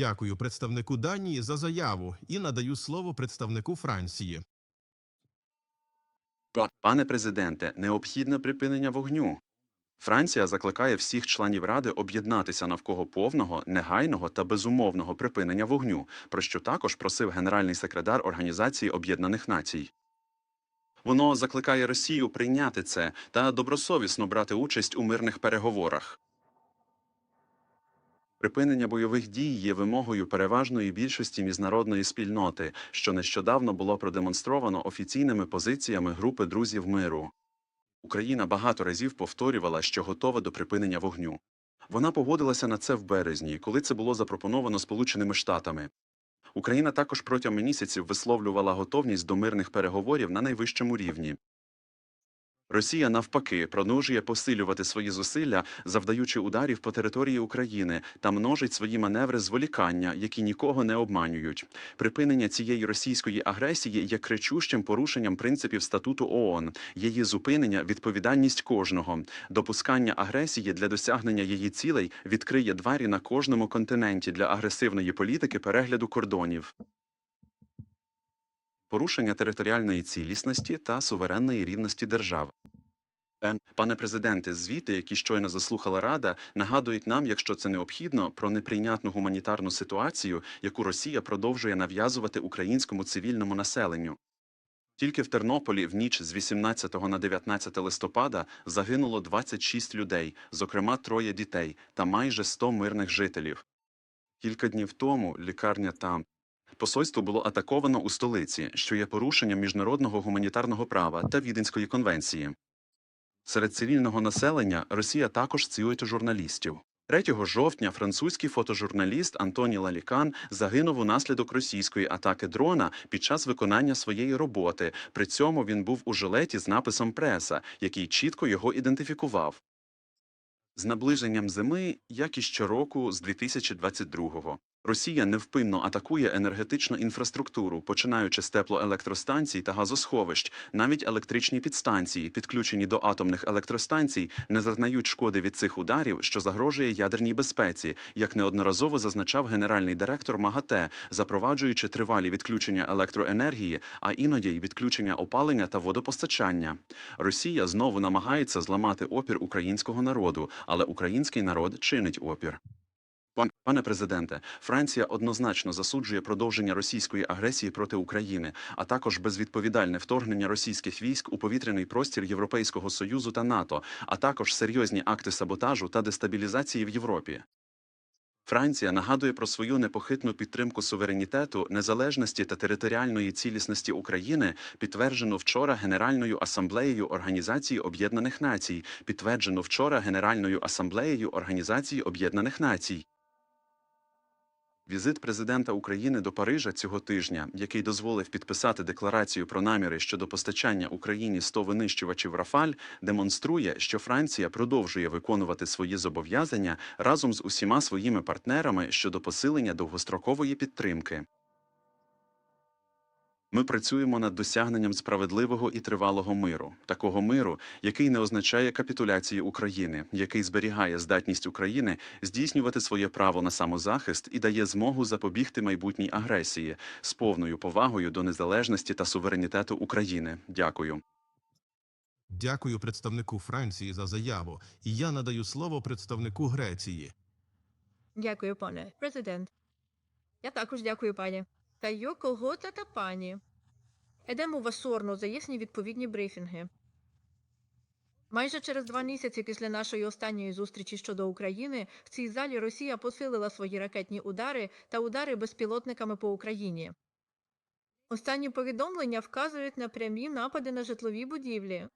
Дякую представнику Данії за заяву і надаю слово представнику Франції. Пане президенте, необхідне припинення вогню. Франція закликає всіх членів Ради об'єднатися навколо повного, негайного та безумовного припинення вогню, про що також просив генеральний секретар Організації Об'єднаних Націй. Воно закликає Росію прийняти це та добросовісно брати участь у мирних переговорах. Припинення бойових дій є вимогою переважної більшості міжнародної спільноти, що нещодавно було продемонстровано офіційними позиціями групи друзів миру. Україна багато разів повторювала, що готова до припинення вогню. Вона погодилася на це в березні, коли це було запропоновано Сполученими Штатами. Україна також протягом місяців висловлювала готовність до мирних переговорів на найвищому рівні. Росія навпаки продовжує посилювати свої зусилля, завдаючи ударів по території України та множить свої маневри зволікання, які нікого не обманюють. Припинення цієї російської агресії є кричущим порушенням принципів статуту ООН, її зупинення відповідальність кожного. Допускання агресії для досягнення її цілей відкриє двері на кожному континенті для агресивної політики перегляду кордонів. Порушення територіальної цілісності та суверенної рівності держав. Е, Пане президенте, звіти, які щойно заслухала Рада, нагадують нам, якщо це необхідно, про неприйнятну гуманітарну ситуацію, яку Росія продовжує нав'язувати українському цивільному населенню. Тільки в Тернополі в ніч з 18 на 19 листопада загинуло 26 людей, зокрема троє дітей та майже 100 мирних жителів. Кілька днів тому лікарня там. Посольство було атаковано у столиці, що є порушенням міжнародного гуманітарного права та Віденської конвенції. Серед цивільного населення Росія також цілує журналістів. 3 жовтня французький фотожурналіст Антоні Лалікан загинув унаслідок російської атаки дрона під час виконання своєї роботи. При цьому він був у жилеті з написом преса, який чітко його ідентифікував. З наближенням зими, як і щороку з 2022-го. Росія невпинно атакує енергетичну інфраструктуру, починаючи з теплоелектростанцій та газосховищ. Навіть електричні підстанції, підключені до атомних електростанцій, не зазнають шкоди від цих ударів, що загрожує ядерній безпеці, як неодноразово зазначав генеральний директор МАГАТЕ, запроваджуючи тривалі відключення електроенергії, а іноді й відключення опалення та водопостачання. Росія знову намагається зламати опір українського народу, але український народ чинить опір. Пан- Пане президенте, Франція однозначно засуджує продовження російської агресії проти України, а також безвідповідальне вторгнення російських військ у повітряний простір Європейського союзу та НАТО, а також серйозні акти саботажу та дестабілізації в Європі. Франція нагадує про свою непохитну підтримку суверенітету, незалежності та територіальної цілісності України, підтверджену вчора Генеральною асамблеєю Організації Об'єднаних Націй, підтверджену вчора Генеральною асамблеєю Організації Об'єднаних Націй. Візит президента України до Парижа цього тижня, який дозволив підписати декларацію про наміри щодо постачання Україні 100 винищувачів Рафаль, демонструє, що Франція продовжує виконувати свої зобов'язання разом з усіма своїми партнерами щодо посилення довгострокової підтримки. Ми працюємо над досягненням справедливого і тривалого миру, такого миру, який не означає капітуляції України, який зберігає здатність України здійснювати своє право на самозахист і дає змогу запобігти майбутній агресії з повною повагою до незалежності та суверенітету України. Дякую. Дякую представнику Франції за заяву. І я надаю слово представнику Греції. Дякую, пане президент. Я також дякую, пані. Та йо колгота та пані. Едемо Васорно за їхні відповідні брифінги. Майже через два місяці після нашої останньої зустрічі щодо України в цій залі Росія посилила свої ракетні удари та удари безпілотниками по Україні. Останні повідомлення вказують на прямі напади на житлові будівлі.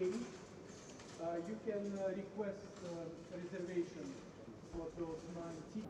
Uh, you can uh, request uh, reservation for those 19.